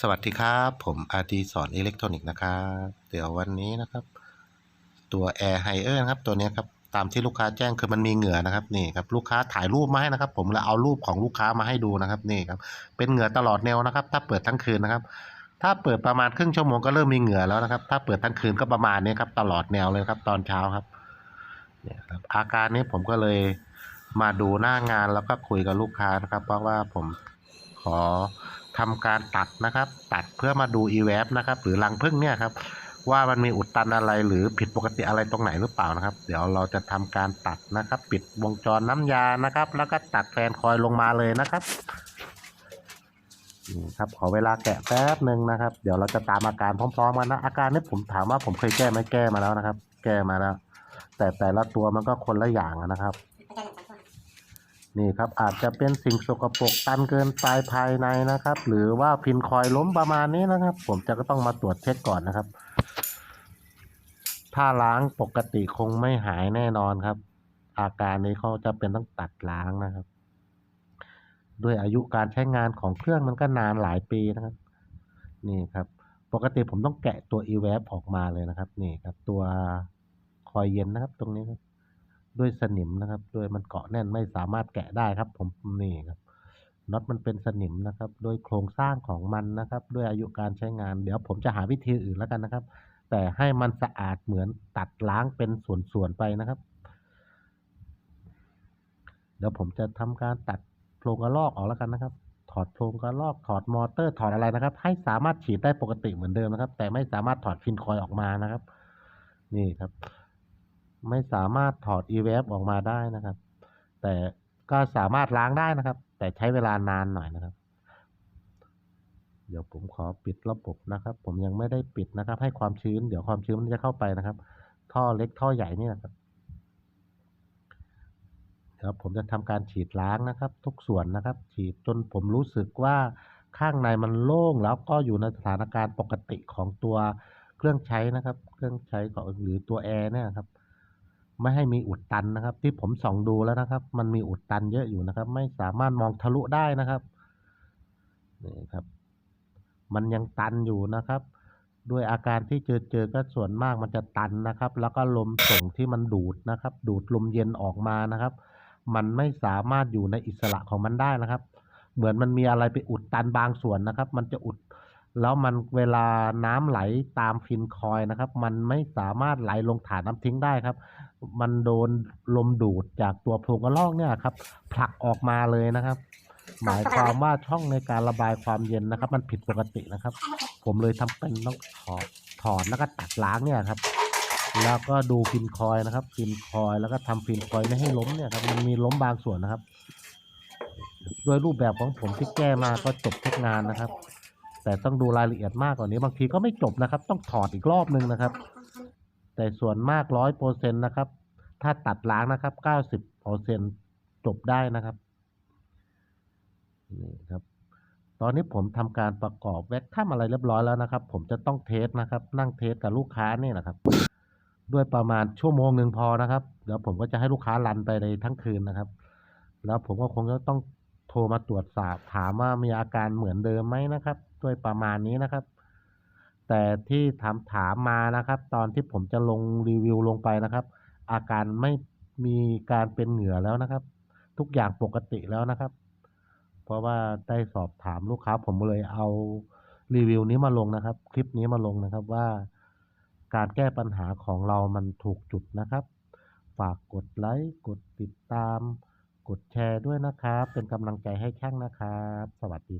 สวัสดีครับ ผมอาร์ตีสอนอิเล็กทรอนิกส์นะครับเดี๋ยววันนี้นะครับ ตัว Air h i เออร์ครับตัวนี้ครับตามที่ลูกค้าแจ้งคือมันมีเหงื่อนะครับนี่ครับลูกค้าถ่ายรูปมาให้นะครับ ผมเลยเอารูปของลูกค้ามาให้ดูนะครับนี่ครับเป็นเหงื่อตลอดแนวนะครับ ถ้าเปิดทั้งคืนนะครับ ถ้าเปิดประมาณครึ่งชั่วโมงก็เริ่มมีเหงื่อแล้วนะครับ ถ้าเปิดทั้งคืนก็ประมาณนี้ครับตลอดแนวเลยครับ ตอนเช้าครับเนี่ยครับอาการนี้ผมก็เลยมาดูหน้างานแล้วก็คุยกับลูกค้านะครับ เพราะว่าผมขอ ทำการตัดนะครับ ตัดเพื่อมาดู e w a p นะครับ หรือรังผึ้งเนี่ยครับ ว่ามันมีอุดตันอะไรหรือผิดปกติอะไรตรงไหนหรือเปล่านะครับ เดี๋ยวเราจะทำการตัดนะครับ ปิดวงจรน้ำยานะครับ แล้วก็ตัดแฟนคอยลงมาเลยนะครับนี่ครับขอเวลาแกะแป๊บหนึ่งนะครับ เดี๋ยวเราจะตามอาการพร้อมๆกันนะอาการนี้ผมถามว่าผมเคยแก้ไหมแก้มาแล้วนะครับ แก้มาแล้วแต่แต่ละตัวมันก็คนละอย่างนะครับ นี่ครับอาจจะเป็นสิ่งสกปรกตันเกินไปภายในนะครับ หรือว่าพินคอยล้มประมาณนี้นะครับ ผมจะก็ต้องมาตรวจเช็คก่อนนะครับ ถ้าล้างปกติคงไม่หายแน่นอนครับ อาการนี้เขาจะเป็นต้องตัดล้างนะครับ ด้วยอายุการใช้งานของเครื่องมันก็นานหลายปีนะครับ นี่ครับ ปกติผมต้องแกะตัว e w a p ออกมาเลยนะครับ นี่ครับ ตัวคอยเย็นนะครับ ตรงนี้ครับ ด้วยสนิมนะครับด้วยมันเกาะแน่นไม่สามารถแกะได้ครับ ผมนี่ครับน็อตมันเป็นสนิมนะครับ โดยโครงสร้างของมันนะครับ ด้วยอายุการใช้งาน เดี๋ยวผมจะหาวิธีอื่นแล้วกันนะครับ แต่ให้มันสะอาดเหมือนตัดล้างเป็นส่วนๆไปนะครับ เดี๋ยวผมจะทำการตัดโพรงกระลอกออกแล้วกันนะครับ ถอดโพรงกระลอกถอดมอเตอร์ถอดอะไรนะครับ ให้สามารถฉีดได้ปกติเหมือนเดิมนะครับ แต่ไม่สามารถถอดฟินคอยออกมานะครับ นี่ครับ ไม่สามารถถอด e w a p ออกมาได้นะครับ แต่ก็สามารถล้างได้นะครับ แต่ใช้เวลานานหน่อยนะครับ เดี๋ยวผมขอปิดระบบนะครับ ผมยังไม่ได้ปิดนะครับ ให้ความชื้น เดี๋ยวความชื้นมันจะเข้าไปนะครับ ท่อเล็กท่อใหญ่นี่นะครับเดี๋ยวผมจะทำการฉีดล้างนะครับ ทุกส่วนนะครับ ฉีดจนผมรู้สึกว่าข้างในมันโล่งแล้วก็อยู่ในสถานการณ์ปกติของตัวเครื่องใช้นะครับ เครื่องใช้ของหรือตัวแอร์เนี่ยครับ ไม่ให้มีอุดตันนะครับ ที่ผมส่องดูแล้วนะครับ มันมีอุดตันเยอะอยู่นะครับ ไม่สามารถมองทะลุได้นะครับนี่ครับ มันยังตันอยู่นะครับ ด้วยอาการที่เจอเจอก็ส่วนมากมันจะตันนะครับ แล้วก็ลมส่งที่มันดูดนะครับ ดูดลมเย็นออกมานะครับ มันไม่สามารถอยู่ในอิสระของมันได้นะครับ เหมือนมันมีอะไรไปอุดตันบางส่วนนะครับ มันจะอุด แล้วมันเวลาน้ำไหลตามฟินคอยนะครับ มันไม่สามารถไหลลงฐานน้ำทิ้งได้ครับ มันโดนลมดูดจากตัวโพรงกระลอกเนี่ยครับผลักออกมาเลยนะครับ หมายความว่าช่องในการระบายความเย็นนะครับ มันผิดปกตินะครับ ผมเลยทำเป็นต้องถอดถอดแล้วก็ตัดล้างเนี่ยครับ แล้วก็ดูฟินคอยนะครับ ฟินคอยแล้วก็ทำฟินคอยไม่ให้ล้มเนี่ยครับมันมีล้มบางส่วนนะครับโดยรูปแบบของผมที่แก้มาก็จบทุกงานนะครับ แต่ต้องดูรายละเอียดมากกว่านี้บางทีก็ไม่จบนะครับ ต้องถอดอีกรอบนึงนะครับ แต่ส่วนมากร้อยเปอร์เซ็นต์นะครับ ถ้าตัดล้างนะครับเก้าสิบเปอร์เซ็นต์จบได้นะครับนี่ครับตอนนี้ผมทำการประกอบแว็กทำอะไรเรียบร้อยแล้วนะครับ ผมจะต้องเทสนะครับ นั่งเทสกับลูกค้านี่นะครับ ด้วยประมาณชั่วโมงหนึ่งพอนะครับเดี๋ยวผมก็จะให้ลูกค้ารันไปในทั้งคืนนะครับ แล้วผมก็คงจะต้อง โทรมาตรวจสอบถามว่ามีอาการเหมือนเดิมไหมนะครับด้วยประมาณนี้นะครับ แต่ที่ถามถามมานะครับ ตอนที่ผมจะลงรีวิวลงไปนะครับ อาการไม่มีการเป็นเหงื่อแล้วนะครับ ทุกอย่างปกติแล้วนะครับ เพราะว่าได้สอบถามลูกค้า ผมเลยเอารีวิวนี้มาลงนะครับ คลิปนี้มาลงนะครับว่า การแก้ปัญหาของเรามันถูกจุดนะครับ ฝากกดไลค์กดติดตาม กดแชร์ด้วยนะครับ เป็นกำลังใจให้ช่างนะครับ สวัสดี